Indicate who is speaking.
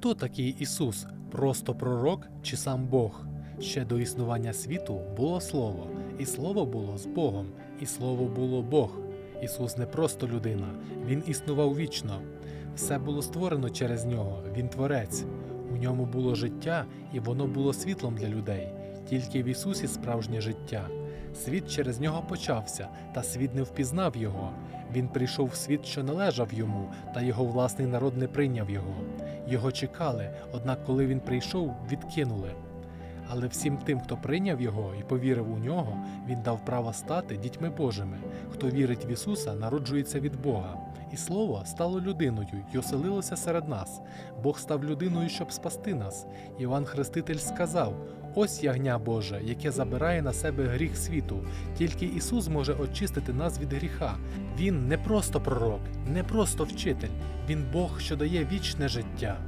Speaker 1: Хто такий Ісус? Просто пророк чи сам Бог? Ще до існування світу було Слово, і Слово було з Богом, і Слово було Бог. Ісус не просто людина, Він існував вічно. Все було створено через нього, Він творець. У ньому було життя, і воно було світлом для людей. Тільки в Ісусі справжнє життя. Світ через нього почався, та світ не впізнав його. Він прийшов в світ, що належав йому, та його власний народ не прийняв його. Його чекали, однак, коли він прийшов, відкинули. Але всім тим, хто прийняв його і повірив у нього, він дав право стати дітьми Божими. Хто вірить в Ісуса, народжується від Бога. І Слово стало людиною й оселилося серед нас. Бог став людиною, щоб спасти нас. Іван Хреститель сказав: Ось ягня Боже, яке забирає на себе гріх світу. Тільки Ісус може очистити нас від гріха. Він не просто пророк, не просто вчитель, він Бог, що дає вічне життя.